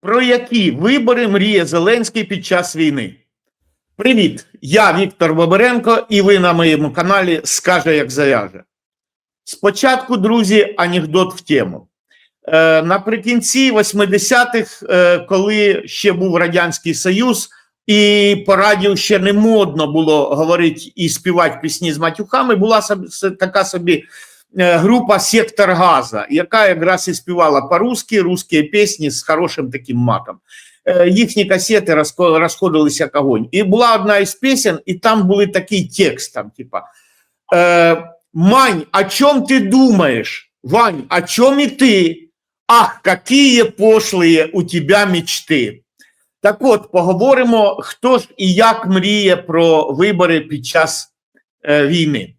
Про які вибори мріє Зеленський під час війни? Привіт! Я Віктор Боберенко, і ви на моєму каналі Скаже, як зав'яже. Спочатку, друзі, анекдот в тему. Е, наприкінці 80-х, е, коли ще був Радянський Союз, і по радіо ще не модно було говорити і співати пісні з матюхами, була така собі група Сектор Газа, яка якраз і співала по-русски, русські пісні з хорошим таким матом. Е, Їхні касети розко- розходилися як огонь. І була одна із пісень, і там були такий текст, там, типа э, Мань, о чем ты думаешь? Вань, о чем и ты? Ах, какие пошлые у тебя мечти. Так от, поговоримо, хто ж і як мріє про вибори під час е, війни.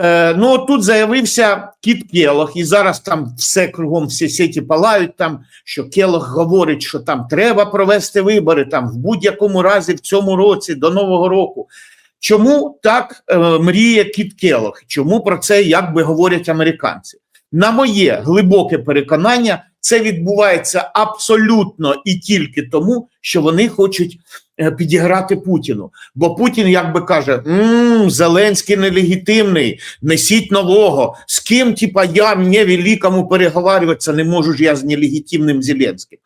Е, ну, тут заявився Кіт Келох, і зараз там все кругом всі сеті палають, там, що Келох говорить, що там треба провести вибори там в будь-якому разі в цьому році, до Нового року. Чому так е, мріє Кіт Келох? Чому про це якби говорять американці? На моє глибоке переконання, це відбувається абсолютно і тільки тому, що вони хочуть підіграти Путіну. Бо Путін якби каже: «М, Зеленський нелегітимний, несіть нового. З ким, типа, я мені великому переговарюватися не можу ж я з нелегітимним Зеленським.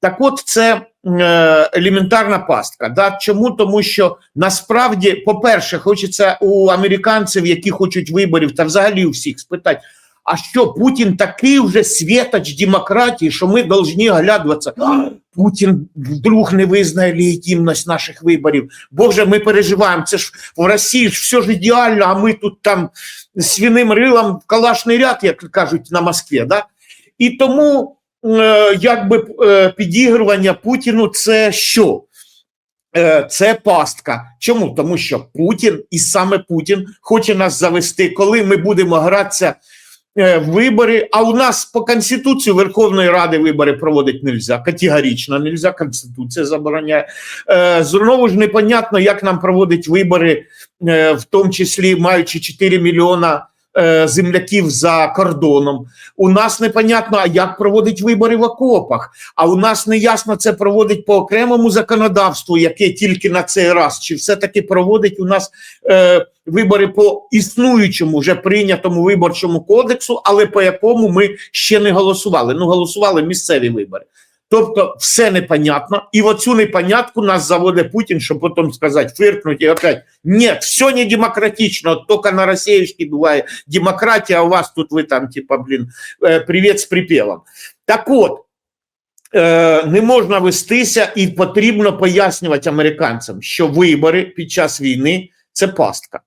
Так от це е, елементарна пастка. Да? Чому? Тому що насправді, по-перше, хочеться у американців, які хочуть виборів, та взагалі у всіх спитати, а що Путін такий вже світоч демократії, що ми повинні оглядуватися. «А, Путін вдруг не визнає легітимність наших виборів. Боже, ми переживаємо. Це ж в Росії ж все ж ідеально, а ми тут там свиним рилом в калашний ряд, як кажуть на Москві. Да? І тому е, якби е, підігрування Путіну це що? Е, Це пастка. Чому? Тому що Путін і саме Путін хоче нас завести, коли ми будемо гратися е, вибори. А у нас по Конституції Верховної Ради вибори проводити нельзя. Категорично нельзя, Конституція забороняє. Е, Знову ж непонятно, як нам проводить вибори, е, в тому числі маючи 4 мільйона земляків за кордоном. У нас непонятно, а як проводить вибори в окопах. А у нас не ясно це проводить по окремому законодавству, яке тільки на цей раз, чи все-таки проводить у нас е, вибори по існуючому, вже прийнятому виборчому кодексу, але по якому ми ще не голосували. Ну, голосували місцеві вибори. Тобто все непонятно, і в оцю непонятку нас заводить Путін, щоб потім сказати, фиркнуть і опять, ні, все не демократично, тільки на російській буває демократія, а у вас тут ви там, типа, блін, е, привіт з припівом. Так от, е, не можна вестися і потрібно пояснювати американцям, що вибори під час війни це пастка.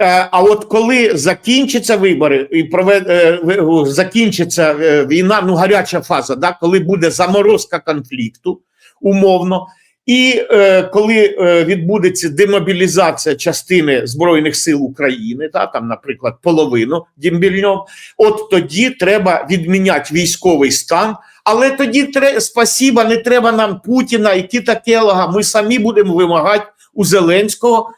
Е, А от коли закінчаться вибори і провед... е, закінчиться е, війна, ну гаряча фаза, да, коли буде заморозка конфлікту, умовно, і е, коли е, відбудеться демобілізація частини Збройних сил України, да, там, наприклад, половину дімбільньом, от тоді треба відміняти військовий стан. Але тоді тре, спасіба, не треба нам Путіна і Кіта Келога. Ми самі будемо вимагати у Зеленського,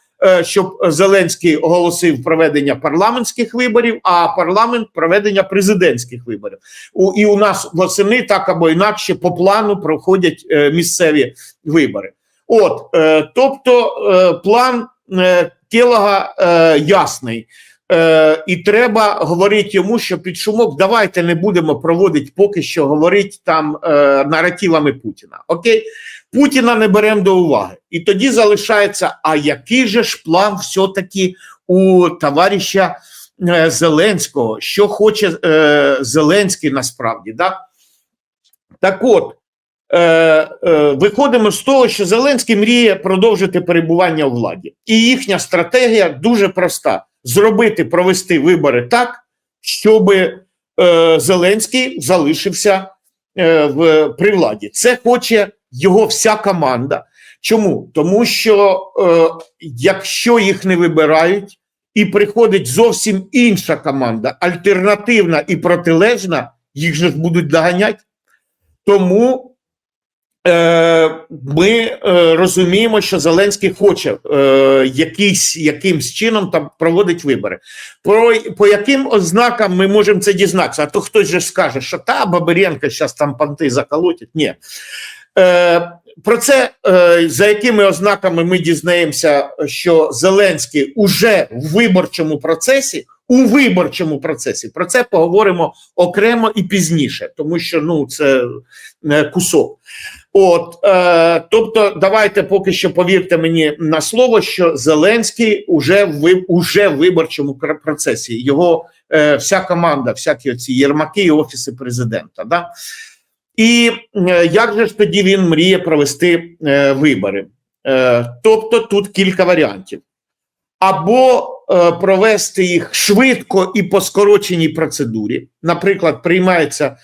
щоб Зеленський оголосив проведення парламентських виборів, а парламент проведення президентських виборів. У, і у нас восени так або інакше по плану проходять е, місцеві вибори. От, е, тобто, е, план е, Келога е, ясний. Е, і треба говорити йому, що під шумок давайте не будемо проводити поки що говорити там е, наративами Путіна. Окей, Путіна не беремо до уваги. І тоді залишається: а який же ж план все-таки у товариша е, Зеленського, що хоче е, Зеленський насправді? Да? Так от. Е, е, виходимо з того, що Зеленський мріє продовжити перебування у владі, і їхня стратегія дуже проста: зробити провести вибори так, щоб Зеленський залишився в при владі. Це хоче його вся команда. Чому? Тому що е, якщо їх не вибирають, і приходить зовсім інша команда, альтернативна і протилежна, їх же будуть доганяти. Тому е, ми е, розуміємо, що Зеленський хоче е, якийсь, якимсь чином там проводить вибори. Про, по яким ознакам ми можемо це дізнатися? А то хтось же скаже, що та Бабиренко зараз там понти заколотять. Ні. Е, Про це е, за якими ознаками ми дізнаємося, що Зеленський уже в виборчому процесі, у виборчому процесі, про це поговоримо окремо і пізніше, тому що ну це е, кусок. От, е, тобто, давайте поки що повірте мені на слово, що Зеленський уже в уже в виборчому процесі. Його е, вся команда, всякі ці єрмаки і офіси президента. Да? І е, як же ж тоді він мріє провести е, вибори? Е, тобто тут кілька варіантів. Або е, провести їх швидко і по скороченій процедурі. Наприклад, приймається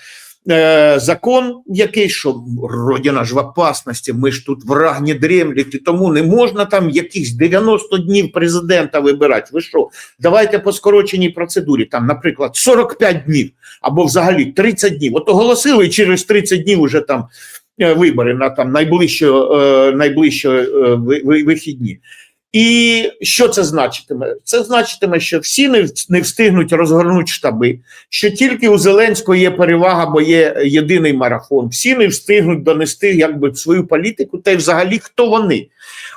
е, закон, який що родина ж в опасності, ми ж тут враг не дремлять, і тому не можна там якихось 90 днів президента вибирати. Ви що? Давайте по скороченій процедурі, там, наприклад, 45 днів або взагалі 30 днів. От оголосили і через 30 днів уже там е, вибори на там найближчі, е, е, ви- ви- вихідні. І що це значитиме? Це значитиме, що всі не, встигнуть розгорнути штаби, що тільки у Зеленського є перевага, бо є єдиний марафон. Всі не встигнуть донести якби свою політику, та й взагалі хто вони.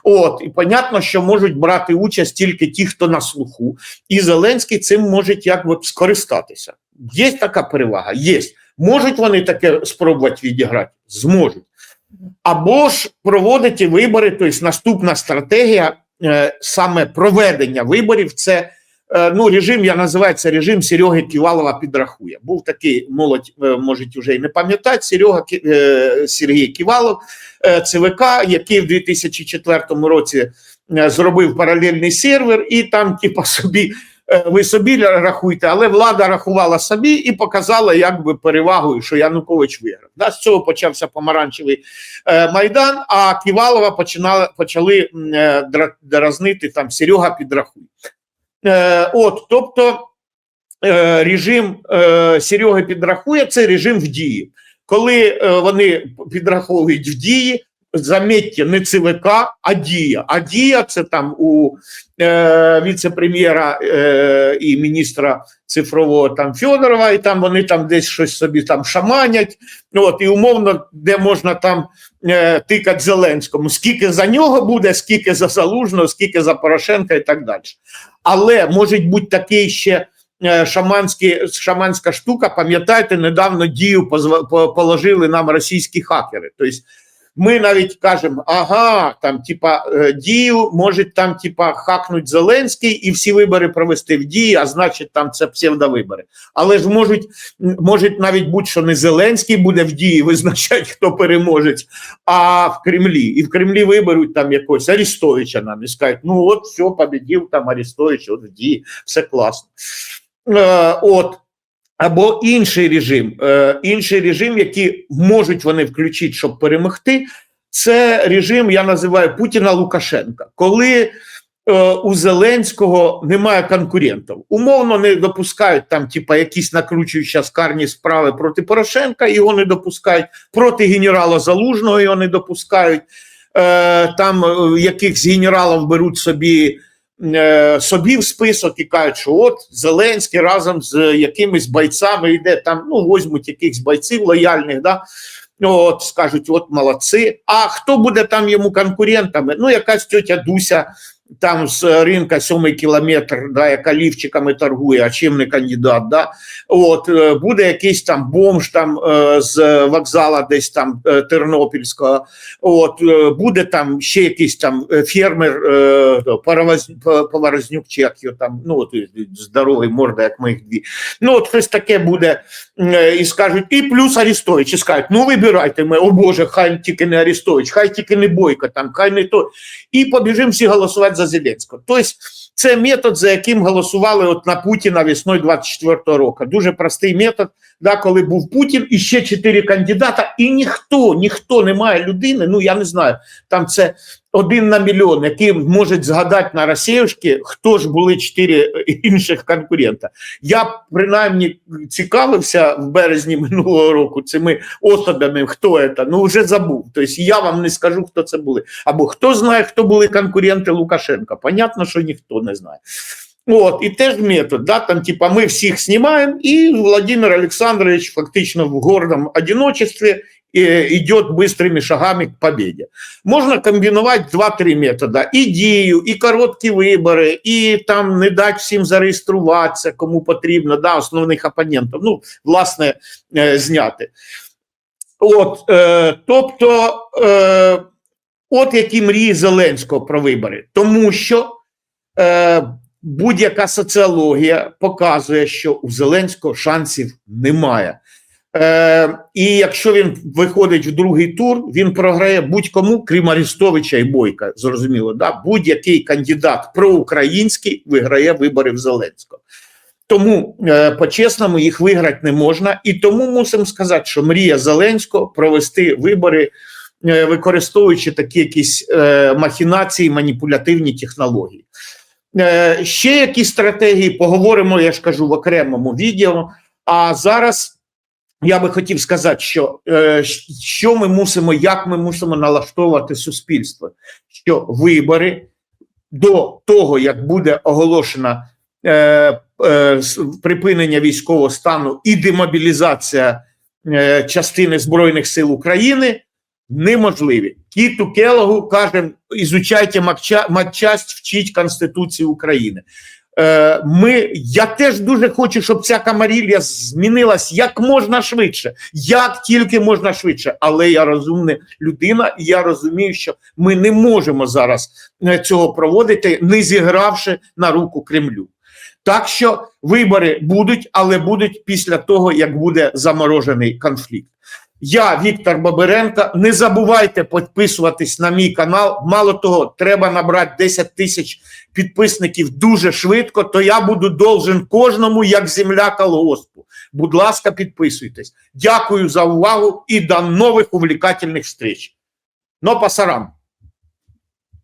От і понятно, що можуть брати участь тільки ті, хто на слуху, і Зеленський цим може якби скористатися. Є така перевага? Є. Можуть вони таке спробувати відіграти? Зможуть. Або ж проводити вибори, тобто наступна стратегія саме проведення виборів, це е, ну, режим, я називаю це режим Сереги Ківалова підрахує. Був такий молодь, е, можуть вже і не пам'ятати, Серега е, Сергій Ківалов, е, ЦВК, який в 2004 році е, зробив паралельний сервер, і там, типа, собі. Е, Ви собі рахуйте, але влада рахувала собі і показала якби перевагою, що Янукович виграв. Да, з цього почався помаранчевий е, майдан. А Ківалова починали почали е, дра- дразнити там Серега підрахуй. Е, от, тобто е, режим е, Сереги підрахує це режим в дії. Коли е, вони підраховують в дії, замітьте, не ЦВК, а дія. А дія це там у е, віце-прем'єра е, і міністра цифрового там Федорова, і там вони там десь щось собі там шаманять. От, і умовно, де можна там е, тикати Зеленському, скільки за нього буде, скільки за Залужного, скільки за Порошенка і так далі. Але може бути такий ще е, шаманський, шаманська штука. Пам'ятаєте, недавно дію положили нам російські хакери. Тобто ми навіть кажемо, ага, там, типа, е, дію можуть там, типа, хакнуть Зеленський і всі вибори провести в дії, а значить, там це псевдовибори. Але ж можуть, можуть навіть бути, що не Зеленський буде в дії визначати, хто переможець, а в Кремлі. І в Кремлі виберуть там якогось Арістовича нам і скажуть, ну от все, победив там Арістович, от в дії, все класно. Е, от. Або інший режим, е, інший режим, який можуть вони включити, щоб перемогти, це режим, я називаю Путіна Лукашенка, коли е, у Зеленського немає конкурентів. Умовно не допускають там, типа, якісь накручуючі скарні справи проти Порошенка, його не допускають, проти генерала Залужного його не допускають. Е, там якихось генералів беруть собі собі в список і кажуть, що от Зеленський разом з якимись бойцями йде там, ну, возьмуть якихось бойців лояльних, да, от скажуть, от молодці. А хто буде там йому конкурентами? Ну, якась тетя Дуся там з ринка сьомий кілометр, да, яка лівчиками торгує, а чим не кандидат, да, от, е, буде якийсь там бомж там е, з вокзала десь там е, Тернопільського, от, буде там ще якийсь там фермер Поворознюк, його там, ну, от, е, здоровий морда, як моїх дві. Ну, от щось таке буде, і скажуть, і плюс Арістович, і скажуть, ну вибирайте ми, о Боже, хай тільки не Арістович, хай тільки не Бойко, там, хай не то. І побіжимо всі голосувати за Зеленського. Тобто, це метод, за яким голосували от на Путіна весною 24-го року. Дуже простий метод, да, коли був Путін і ще чотири кандидата, і ніхто, ніхто не має людини, ну я не знаю, там це один на мільйон, який може згадати на Росіюшки, хто ж були чотири інших конкурента. Я принаймні цікавився в березні минулого року цими особами, хто це, ну вже забув. Тобто я вам не скажу, хто це були. Або хто знає, хто були конкуренти Лукашенка. Понятно, що ніхто не знає. От, і теж метод, да, там, типа, ми всіх знімаємо, і Владимир Олександрович фактично в гордому одиночестві идет быстрыми шагами к победе. Можно комбинувати два-три методи: і дію, і короткі вибори, і там не дати всім зареєструватися, кому потрібно, да, основних опонентів. Ну, власне, е, зняти. От, е, тобто, е, от які мрії Зеленського про вибори, тому що е, будь-яка соціологія показує, що у Зеленського шансів немає. Е, і якщо він виходить в другий тур, він програє будь-кому, крім Арестовича і Бойка. Зрозуміло, да? будь-який кандидат проукраїнський виграє вибори в Зеленського. Тому е, по-чесному їх виграти не можна, і тому мусимо сказати, що мрія Зеленського провести вибори, е, використовуючи такі якісь е, махінації, маніпулятивні технології. Ще які стратегії поговоримо, я ж кажу, в окремому відео. А зараз я би хотів сказати, що, е, що ми мусимо, як ми мусимо налаштовувати суспільство, що вибори до того, як буде оголошена е, е, припинення військового стану і демобілізація е, частини Збройних сил України, неможливі. Кіту Келогу каже, ізучайте матча- матчасть, вчіть Конституцію України. Е, Ми, я теж дуже хочу, щоб ця камарілля змінилась як можна швидше, як тільки можна швидше. Але я розумна людина, і я розумію, що ми не можемо зараз е, цього проводити, не зігравши на руку Кремлю. Так що вибори будуть, але будуть після того, як буде заморожений конфлікт. Я Віктор Бабиренко. Не забувайте підписуватись на мій канал. Мало того, треба набрати 10 тисяч підписників дуже швидко, то я буду должен кожному як земля колгоспу. Будь ласка, підписуйтесь. Дякую за увагу і до нових увлекательних встреч. Но пасарам.